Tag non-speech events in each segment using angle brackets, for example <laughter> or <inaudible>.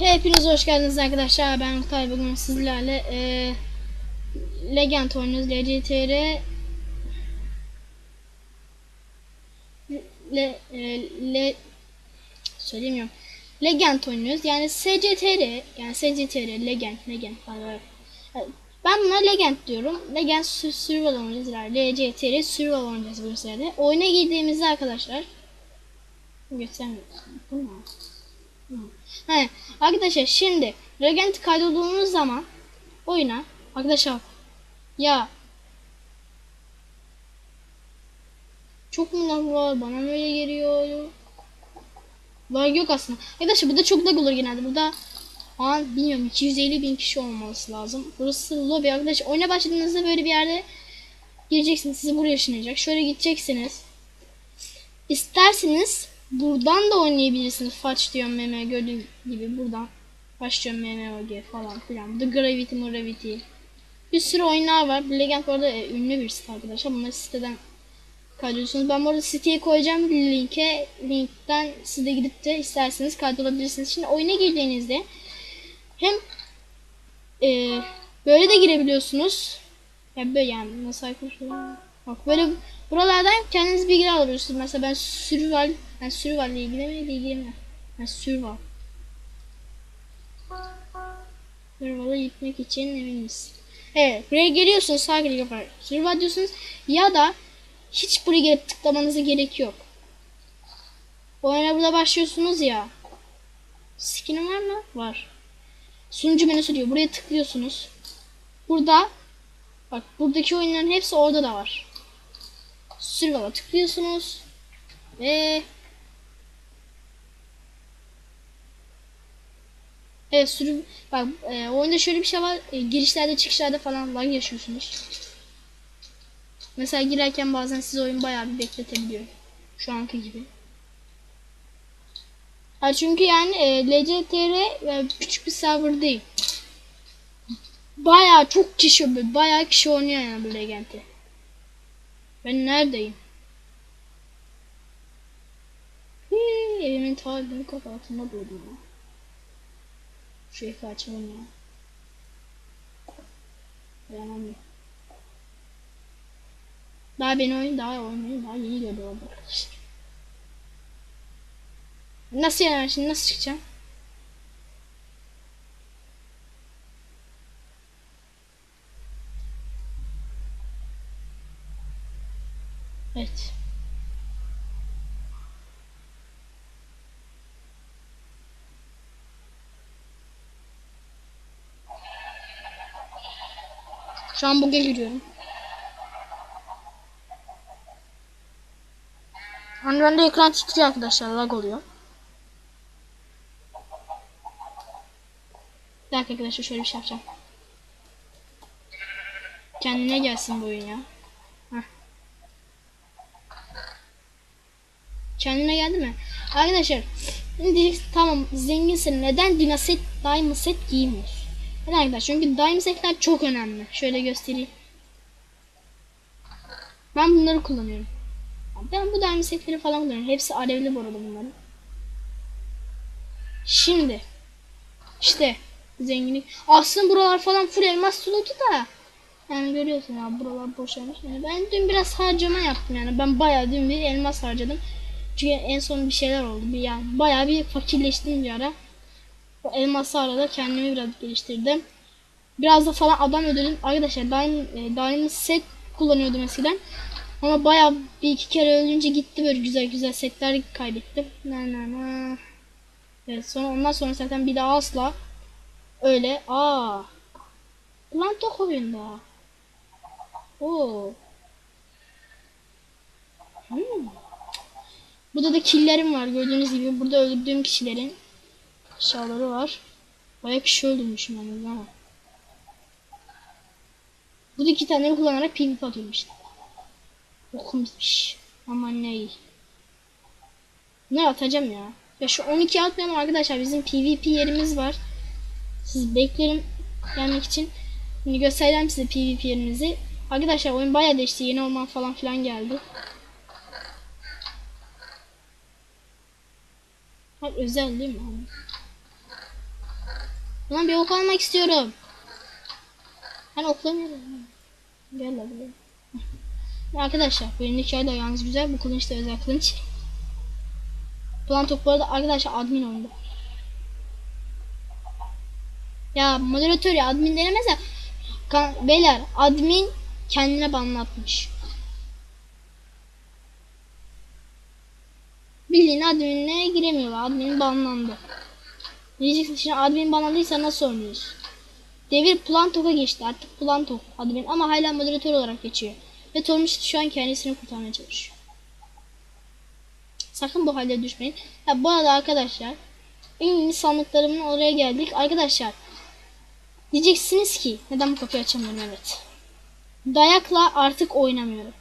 Hepiniz hoş geldiniz arkadaşlar. Ben Kutay bugün sizlerle e, Legend oynuyoruz. LCTR Le, e, le söyleyemiyorum. Legend oynuyoruz. Yani SCTR yani SCTR Legend Legend falan Ben buna Legend diyorum. Legend Sur- Survival oynayacağız. LCTR Survival oynayacağız bu sırada. Oyuna girdiğimizde arkadaşlar göstermiyorum. Bu ne? He, arkadaşlar şimdi Regent kaydolduğunuz zaman oyuna arkadaşlar ya. Çok mu lag var bana mı öyle geliyor? Lag yok aslında. Arkadaşlar burada çok lag olur genelde. Burada an bilmiyorum 250 bin kişi olması lazım. Burası lobby arkadaşlar oyuna başladığınızda böyle bir yerde gireceksiniz. Sizi buraya ışınlayacak. Şöyle gideceksiniz. İsterseniz buradan da oynayabilirsiniz. Faç diyorum meme gördüğün gibi buradan. Faç diyorum meme OG falan filan. The Gravity Gravity. Bir sürü oyunlar var. Legend bu e, ünlü bir site arkadaşlar. Bunları siteden kaydediyorsunuz. Ben bu arada siteye koyacağım linke. Linkten siz de gidip de isterseniz kaydolabilirsiniz. Şimdi oyuna girdiğinizde hem e, böyle de girebiliyorsunuz. Ya böyle yani nasıl arkadaşlar? Bak böyle buralardan kendiniz bilgiler alabiliyorsunuz. Mesela ben survival, ben survival ile ilgili mi ilgili Ben survival. Survival'a gitmek için eminiz. Evet, buraya geliyorsunuz sağ klik yaparak survival diyorsunuz ya da hiç buraya gelip tıklamanıza gerek yok. Oyuna burada başlıyorsunuz ya. Skin'in var mı? Var. Sunucu menüsü diyor. Buraya tıklıyorsunuz. Burada Bak buradaki oyunların hepsi orada da var. Survival'a tıklıyorsunuz. Ve Evet sürü bak e, oyunda şöyle bir şey var. E, girişlerde çıkışlarda falan lag yaşıyorsunuz. Mesela girerken bazen sizi oyun bayağı bir bekletebiliyor. Şu anki gibi. Ha çünkü yani e, LCTR e, küçük bir server değil. Bayağı çok kişi bayağı kişi oynuyor yani bu Legend'i. Ben neredeyim? Hii, evimin ta büyük kapı altında doğdum. Şu evi açalım ya. Dayanamıyorum. Daha beni oyun daha oynamayı daha gördü orada arkadaşlar. Nasıl yani şimdi nasıl çıkacağım? Evet. Şu an bug'e giriyorum. Hani bende ekran titriyor arkadaşlar lag oluyor. Bir dakika arkadaşlar şöyle bir şey yapacağım. Kendine gelsin bu oyun ya. Heh. Kendine geldi mi? Arkadaşlar şimdi tamam zenginsin neden dinaset diamond set giymiyorsun? Neden arkadaşlar? Çünkü setler çok önemli. Şöyle göstereyim. Ben bunları kullanıyorum. Ben bu setleri falan kullanıyorum. Hepsi alevli bu arada bunların. Şimdi işte zenginlik. Aslında buralar falan full elmas slotu da. Yani görüyorsun ya buralar boşalmış. Yani ben dün biraz harcama yaptım yani. Ben bayağı dün bir elmas harcadım. Çünkü en son bir şeyler oldu. Yani bayağı bir fakirleştim bir ara. Bu elması arada kendimi biraz geliştirdim. Biraz da falan adam ödedim. Arkadaşlar Diamond, e, Diamond set kullanıyordum eskiden. Ama bayağı bir iki kere ölünce gitti böyle güzel güzel setler kaybettim. Na na na. Evet sonra ondan sonra zaten bir daha asla öyle. Aa. Plantok oyunda. Oo. Hmm. Burada da killerim var gördüğünüz gibi. Burada öldürdüğüm kişilerin eşyaları var. Bayağı kişi öldürmüşüm yalnız ama. Bu da iki tane kullanarak PvP atıyorum işte. Okum bitmiş. Aman ne. Ne atacağım ya. Ya şu 12 atmayalım arkadaşlar. Bizim PvP yerimiz var. Siz beklerim gelmek için. Şimdi göstereceğim size PvP yerimizi. Arkadaşlar oyun bayağı değişti. Yeni orman falan filan geldi. Bak özel değil mi? Ulan bir ok almak istiyorum. Ben oklamıyorum. Gel la buraya. <laughs> Ya Arkadaşlar benim hikaye de yalnız güzel. Bu kılıç da özel kılıç. Plan top bu arada arkadaşlar admin oyunda. Ya moderatör ya admin denemez ya. Kan- Beyler admin kendine banlatmış. Bildiğin adminle giremiyorlar. Admin banlandı. Diyeceksin şimdi admin banlandıysa nasıl oynuyoruz? Devir Plantok'a geçti. Artık Plantok admin ama hala moderatör olarak geçiyor. Ve Tormiş şu an kendisini kurtarmaya çalışıyor. Sakın bu halde düşmeyin. Ya bu arada arkadaşlar en iyi sandıklarımın oraya geldik. Arkadaşlar diyeceksiniz ki neden bu kapıyı açamıyorum evet. Dayakla artık oynamıyorum.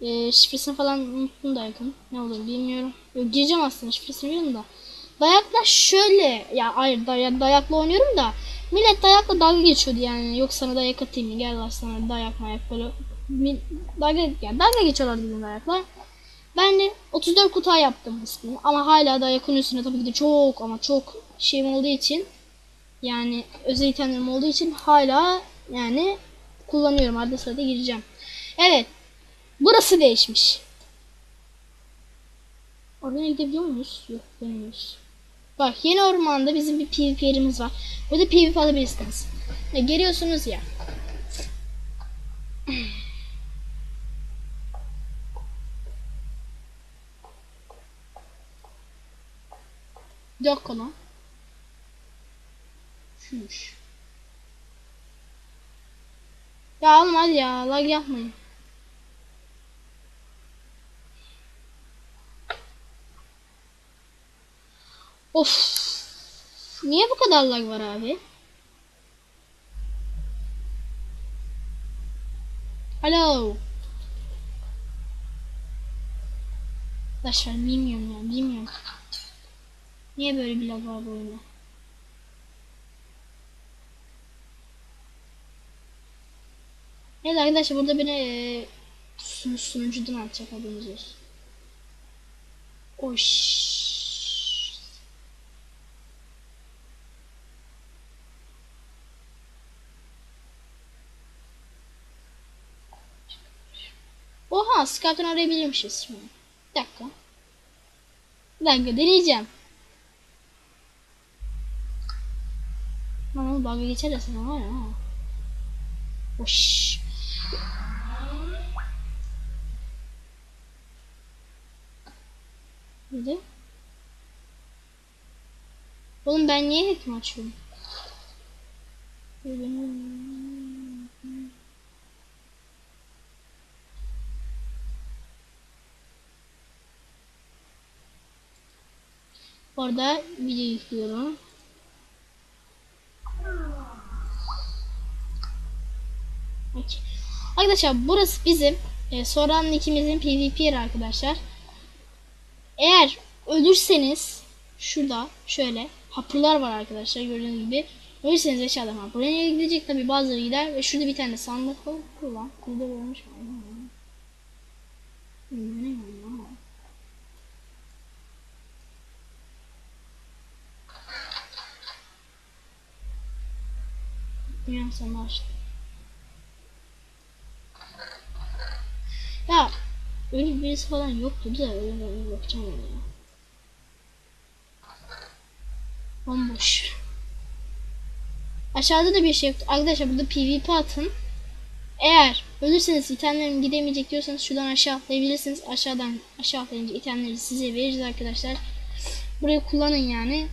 Ee, şifresini falan unuttum dayakın. Ne olur bilmiyorum. Yok gireceğim aslında şifresini biliyorum da. Dayakla şöyle ya hayır day dayakla oynuyorum da millet dayakla dalga geçiyordu yani yok sana dayak atayım mı gel sana dayak mayak böyle dalga, yani dalga geçiyorlardı bizim dayakla. Ben de 34 kutu yaptım ismini ama hala dayakın üstüne tabii ki de çok ama çok şeyim olduğu için yani özel itemlerim olduğu için hala yani kullanıyorum arada sırada gireceğim. Evet burası değişmiş. Oraya gidebiliyor muyuz? Yok dönüyoruz. Bak yeni ormanda bizim bir PvP yerimiz var. Burada PvP alabilirsiniz. Ya, geliyorsunuz ya. Dakika lan. Şuymuş. Ya oğlum hadi ya lag yapmayın. Of. Niye bu kadar lag var abi? Alo. Arkadaşlar bilmiyorum ya bilmiyorum. Niye böyle bir lag var bu oyunda? Evet arkadaşlar burada beni e, sun sunucudan atacak haberiniz olsun. Oş. Oha Skype'dan arayabilirmişiz şimdi. Bir dakika. Bir dakika deneyeceğim. Lan oğlum dalga geçer de sana var ya. ha. Oş. Neydi? Oğlum ben niye hackmi açıyorum? Orada video yüklüyorum. Okey. Arkadaşlar burası bizim e, Soran'ın ikimizin PvP yeri arkadaşlar. Eğer ölürseniz şurada şöyle hapurlar var arkadaşlar gördüğünüz gibi. Ölürseniz aşağıdan hapur. Buraya gidecek tabi bazıları gider ve şurada bir tane sandık var. Dur lan. Burada olmuş mu? Hmm, Dünya sana açtı. Ya öyle birisi falan yoktu da öyle öyle bakacağım ona ya. Bomboş. Aşağıda da bir şey yoktu. Arkadaşlar burada PvP atın. Eğer ölürseniz itemlerim gidemeyecek diyorsanız şuradan aşağı atlayabilirsiniz. Aşağıdan aşağı atlayınca itemleri size veririz arkadaşlar. Burayı kullanın yani.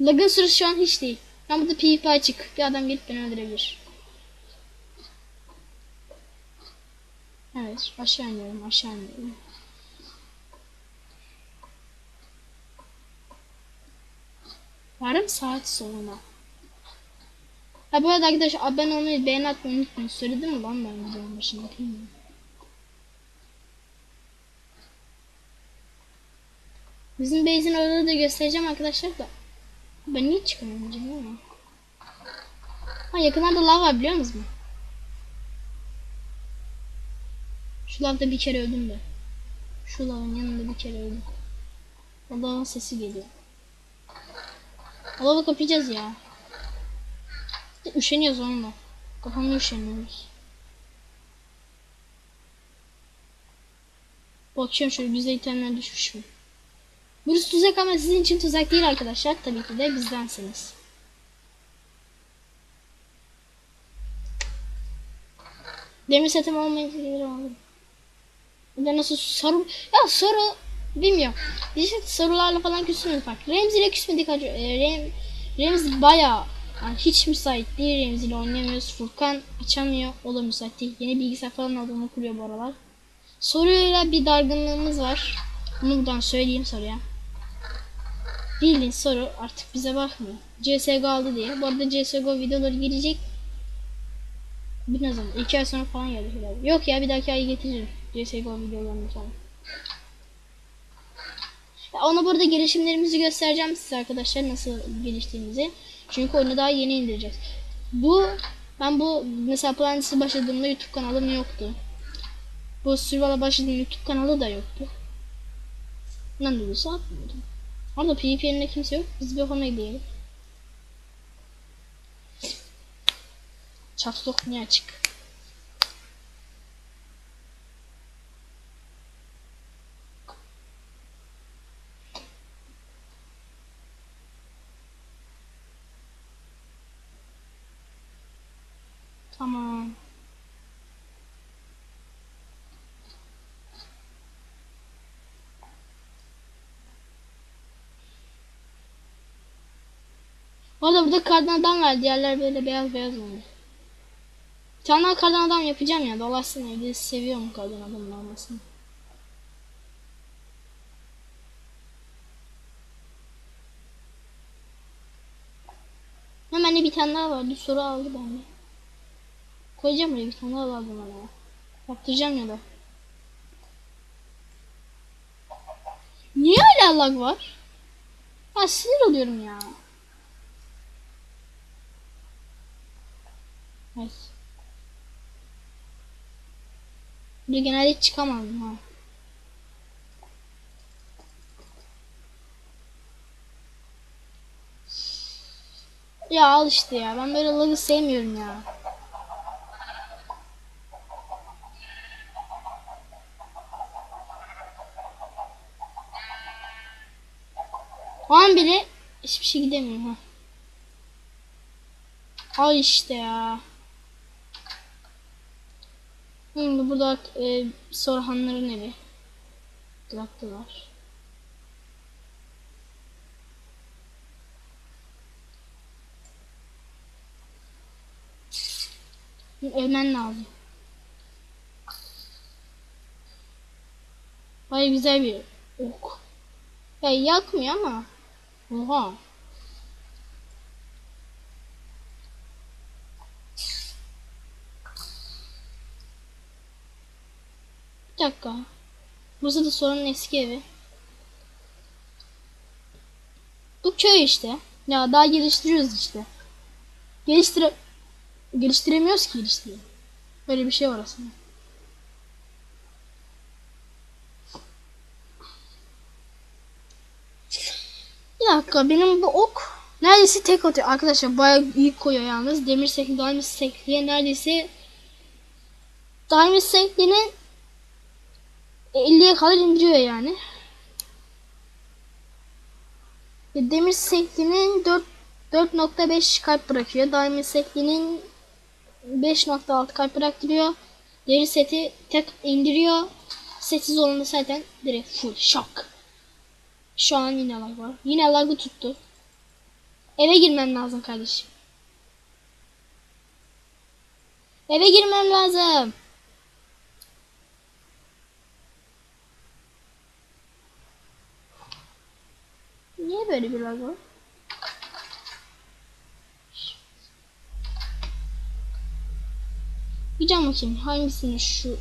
Lagın süresi şu an hiç değil. Ben burada PvP açık. Bir adam gelip beni öldürebilir. Evet aşağı iniyorum aşağı iniyorum. Yarım saat sonra. Ha bu arada arkadaşlar abone olmayı beğen atmayı unutmayın. Söyledim mi lan ben videonun başında? Bilmiyorum. Bizim base'in orada da göstereceğim arkadaşlar da. Ben niye çıkamıyorum canım. Ha yakınlarda lav var biliyor musunuz? Şu lavda bir kere öldüm de. Şu lavın yanında bir kere öldüm. O lavın sesi geliyor. O lavı kapayacağız ya. Üşeniyoruz onunla. Kafamda üşeniyoruz. Bakıyorum şöyle güzel itemler düşmüş mü? Burası tuzak ama sizin için tuzak değil arkadaşlar. Tabii ki de bizdensiniz. Demir setim olmayınca gelir. Bir de nasıl soru... Ya soru... Bilmiyorum. İşte sorularla falan küsmüyoruz bak. Remzi ile küsmedik. E, Rem, Remzi baya yani hiç müsait değil. Remzi ile oynayamıyoruz. Furkan açamıyor. O da müsait değil. Yeni bilgisayar falan aldı onu kuruyor bu aralar. Soruyla bir dargınlığımız var. Bunu buradan söyleyeyim soruya. Bildiğin soru artık bize bakmıyor. CSGO aldı diye. Bu arada CSGO videoları gelecek. Bir ne zaman? İki ay sonra falan gelir. Yok ya bir dahaki ay getiririm. CSGO videolarını falan. Ya ona burada gelişimlerimizi göstereceğim size arkadaşlar nasıl geliştiğimizi. Çünkü oyunu daha yeni indireceğiz. Bu ben bu mesela Planets'e başladığımda YouTube kanalım yoktu. Bu Survival'a başladığım YouTube kanalı da yoktu. Ben de olsa atmıyordum. Orada PvP yerinde kimse yok. Biz bir ona gidelim. Çatlok niye açık? Tamam. Valla burada kardan adam var. Diğerler böyle beyaz beyaz olmuş. Bir tane kardan adam yapacağım ya. Dolaşsın evde. Seviyorum kardan adamın olmasını. Hemen bir tane daha vardı. Soru aldı bende. Koyacağım buraya bir tane daha vardı bana. Yaptıracağım ya da. Niye öyle lag var? Ha sinir oluyorum ya. Evet. Buraya genelde hiç çıkamazdım ha. Ya al işte ya. Ben böyle lag'ı sevmiyorum ya. O an bile hiçbir şey gidemiyor ha. Al işte ya. Şimdi burada e, Sorhanların evi. Bıraktılar. Ölmen lazım. Baya güzel bir ok. Ya yakmıyor ama. Oha. Bir dakika. Burası da Sora'nın eski evi. Bu köy işte. Ya daha geliştiriyoruz işte. Geliştire geliştiremiyoruz ki geliştiriyor. Böyle bir şey var aslında. Bir dakika benim bu ok neredeyse tek atıyor. Arkadaşlar bayağı iyi koyuyor yalnız. Demir sekli, diamond sekliye neredeyse diamond seklinin 50'ye kadar indiriyor yani. Ve demir seklinin 4 4.5 kalp bırakıyor. Diamond seklinin 5.6 kalp bıraktırıyor. Deri seti tek indiriyor. Setsiz olanı zaten direkt full shock. Şu an yine lag var. Yine lagı tuttu. Eve girmem lazım kardeşim. Eve girmem lazım. Niye böyle bir lag var? Can bakayım hangisini şu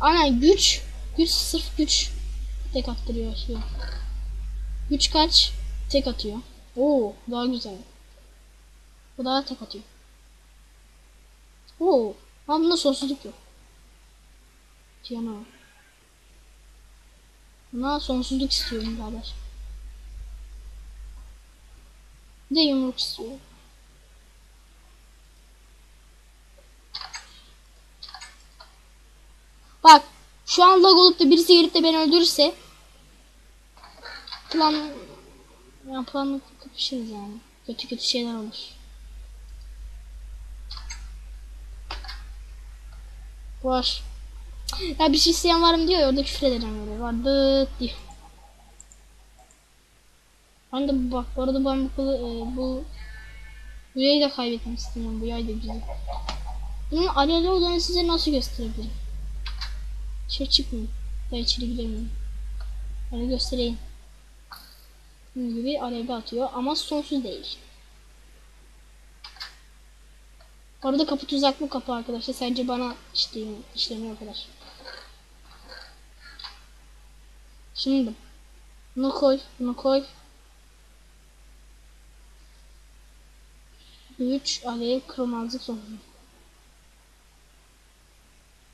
ana güç güç sırf güç tek attırıyor şey. Güç kaç tek atıyor. Oo daha güzel. Bu daha tek atıyor. Oo ama bunda sonsuzluk yok. Tiyano. Buna sonsuzluk istiyorum kardeş. Bir de yumruk istiyorum. Bak şu an lag olup da birisi gelip de beni öldürürse plan ya planla kapışırız yani. Kötü kötü şeyler olur. Var. Ya bir şey isteyen var mı diyor ya orada küfür edeceğim böyle. Var dıt diyor. Ben de bak bu arada ben bu, e, bu bu yayı da kaybetmek istemiyorum. Bu yay da güzel. Bunun alevli olduğunu size nasıl gösterebilirim? Şey çıkmıyor. Ben içeri giremiyorum. Böyle göstereyim. Bunun gibi alevli atıyor ama sonsuz değil. Orada kapı tuzaklı kapı arkadaşlar. Sadece bana işlemiyor, işlemiyor o kadar. Şimdi bunu koy, bunu koy. 3 alev kırmızı sonu.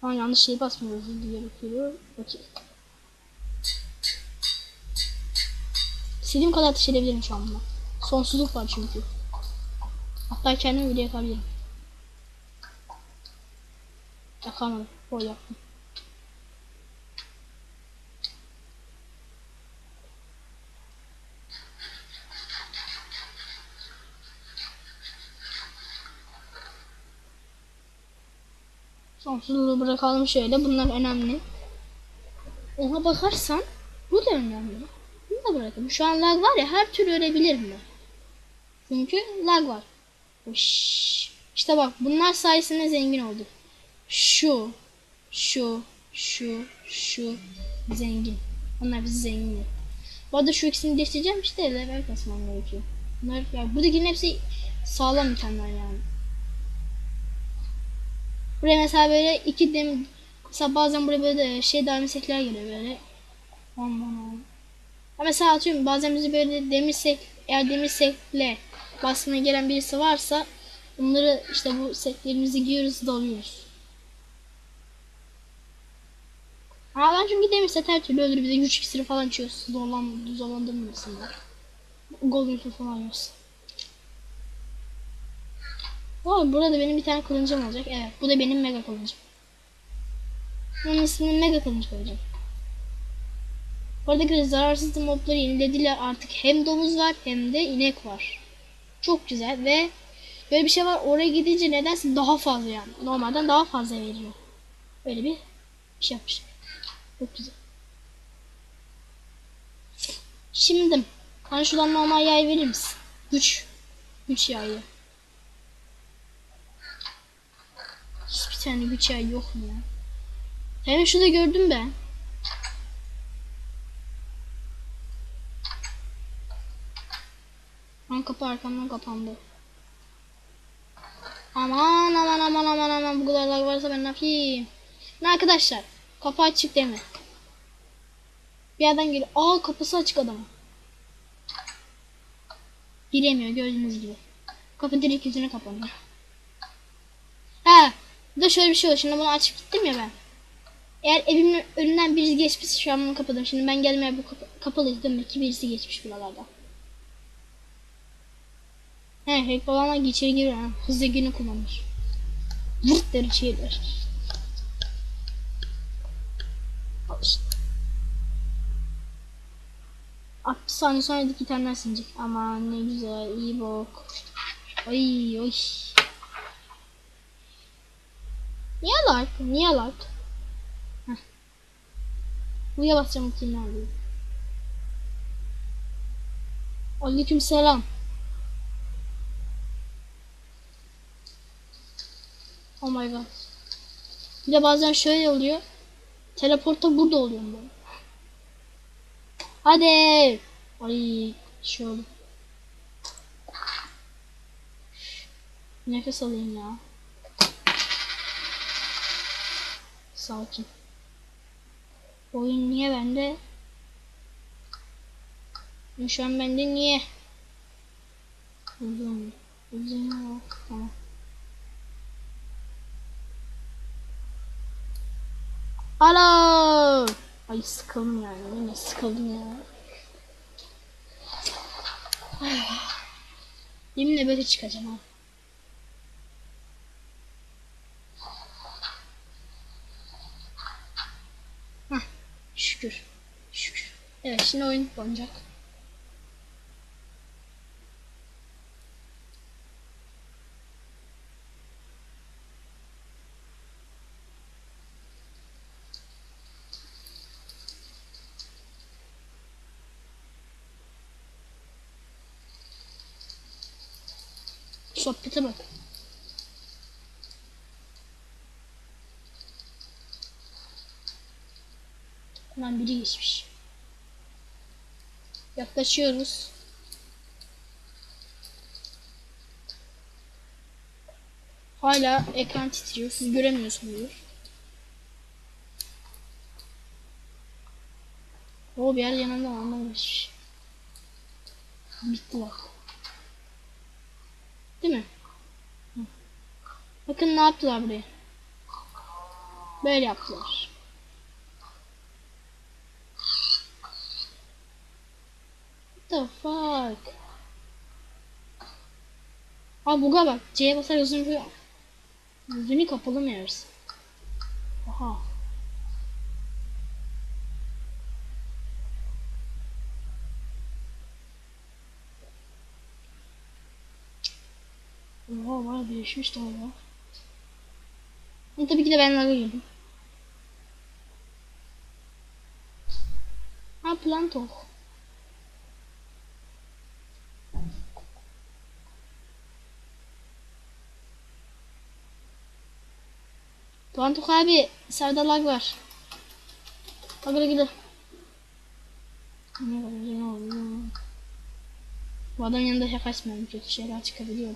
Aa yanlış şey basmıyoruz diye bakıyor. Okey. İstediğim kadar ateş edebilirim şu an. Sonsuzluk var çünkü. Hatta kendimi bile yakabilirim. Yakamadım. O yaktım. Sonsuzluğu bırakalım şöyle. Bunlar önemli. Ona bakarsan bu da önemli. Bunu da bırakalım. Şu an lag var ya her türlü ölebilirim ben. Çünkü lag var. Uş. İşte bak bunlar sayesinde zengin olduk. Şu, şu, şu, şu zengin. Onlar bizi zengin etti. Bu arada şu ikisini değiştireceğim işte level kasmam gerekiyor. Bunlar ya buradakilerin hepsi sağlam itemler yani. Buraya mesela böyle iki dem mesela bazen buraya böyle şey demir sekler geliyor böyle. Aman. Ya mesela atıyorum bazen bizi böyle demir sek eğer demir sekle basmaya gelen birisi varsa bunları işte bu setlerimizi giyiyoruz dalıyoruz. Ama ben çünkü demir set her türlü ölür bize güç iksiri falan içiyoruz. Zorlan, zorlandırmıyorsunlar. Golden Apple falan yiyoruz. Oh, burada benim bir tane kılıncım olacak. Evet, bu da benim mega kılıncım. Bunun ismini mega kılıncı koyacağım. Buradaki zararsız mobları yenilediler artık. Hem domuz var hem de inek var. Çok güzel ve böyle bir şey var. Oraya gidince nedense daha fazla yani. Normalden daha fazla veriyor. Öyle bir şey yapmışlar. Çok güzel. Şimdi bana şuradan normal yay verir misin? Güç. Güç yayı. Hiçbir tane yay yok mu ya? Hemen şurada gördüm ben. Lan kapı arkamdan kapandı. Aman aman aman aman aman bu kadar lag varsa ben ne yapayım? Ne arkadaşlar kapı açık deme. Bir yerden geliyor. Aa kapısı açık adamın. Giremiyor gördüğünüz gibi. Kapı direkt yüzüne kapanıyor. Bir de şöyle bir şey oldu. Şimdi bunu açıp gittim ya ben. Eğer evimin önünden birisi geçmişse şu an bunu kapadım. Şimdi ben gelmeye bu kapı, kapalıydı demek ki birisi geçmiş buralarda. He, hack olanlar içeri giriyor. Hızlı günü kullanır. Vırt der içeri der. Al işte. 60 saniye sonra iki tane sinecek. Aman ne güzel, iyi bok. Ay oy. Niye like? Niye like? Heh. Buraya basacağım bakayım nerede. Aleyküm selam. Oh my god. Bir de bazen şöyle oluyor. Teleporta burada oluyorum ben. Hadi. Ay şey oldu. Nefes alayım ya. Sakin. Oyun niye bende? Şu an bende niye? Uzun. Uzun yok. Tamam. Alo. Ay sıkıldım yani. Yine sıkıldım ya. Yeminle böyle çıkacağım ha. Şimdi oyun oynayacak. Sohbete bak. Hemen biri geçmiş. Yaklaşıyoruz. Hala ekran titriyor. Siz göremiyorsunuz. O bir yer yanında anlamamış. Bitti bak. Değil mi? Bakın ne yaptılar buraya. Böyle yaptılar. The fuck? Aa buga bak. C'ye basar gözünü Gözünü kapalı mı yersin? Aha. Oha değişmiş daha ya. Ama tabii ki de ben laga girdim. Ha planto. Plantok abi sağda lag var. Var ne oldu? Bu adamın yanında şaka açmıyorum. Kötü şeyler çıkabiliyor.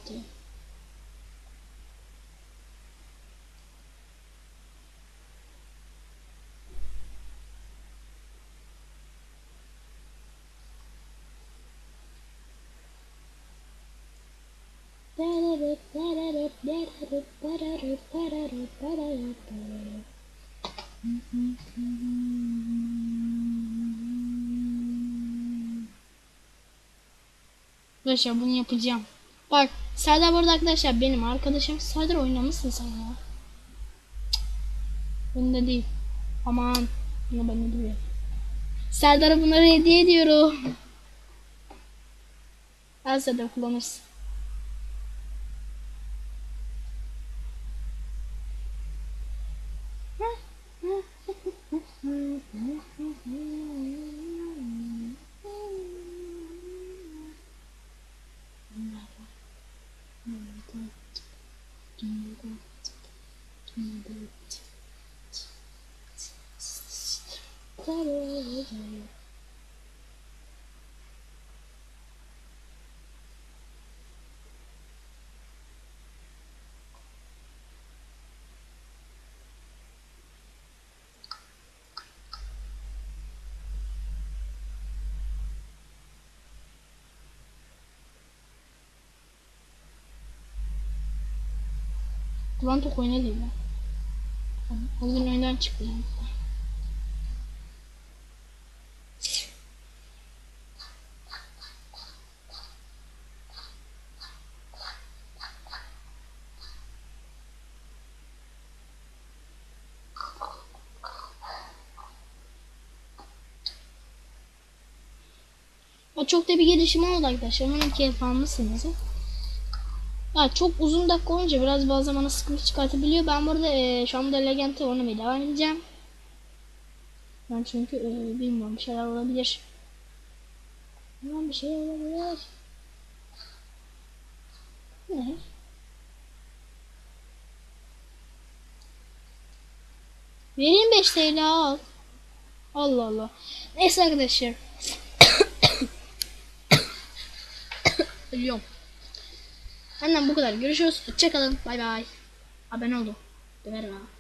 Arkadaşlar bunu yapacağım. Bak Serdar burada arkadaşlar benim arkadaşım. Serdar oynamışsın sen ya. Bunda değil. Aman. Bunu ben biliyorum. Serdar'a bunları hediye ediyorum. Al Serdar kullanırsın. Number two. Top oyuna ya. O gün oyundan çıktı yani. Çok da bir gelişim oldu arkadaşlar. Umarım keyif almışsınız. Ya çok uzun dakika olunca biraz bazen bana sıkıntı çıkartabiliyor. Ben burada e, şu anda Legend'e oynamaya devam edeceğim. Ben çünkü e, bilmiyorum bir şeyler olabilir. Bilmiyorum bir şeyler olabilir. Ne? Vereyim 5 TL al. Allah Allah. Neyse arkadaşlar. <coughs> Ölüyorum. Benden bu kadar. Görüşürüz. Hoşçakalın. Bay bay. Abone olun. Döverim ha.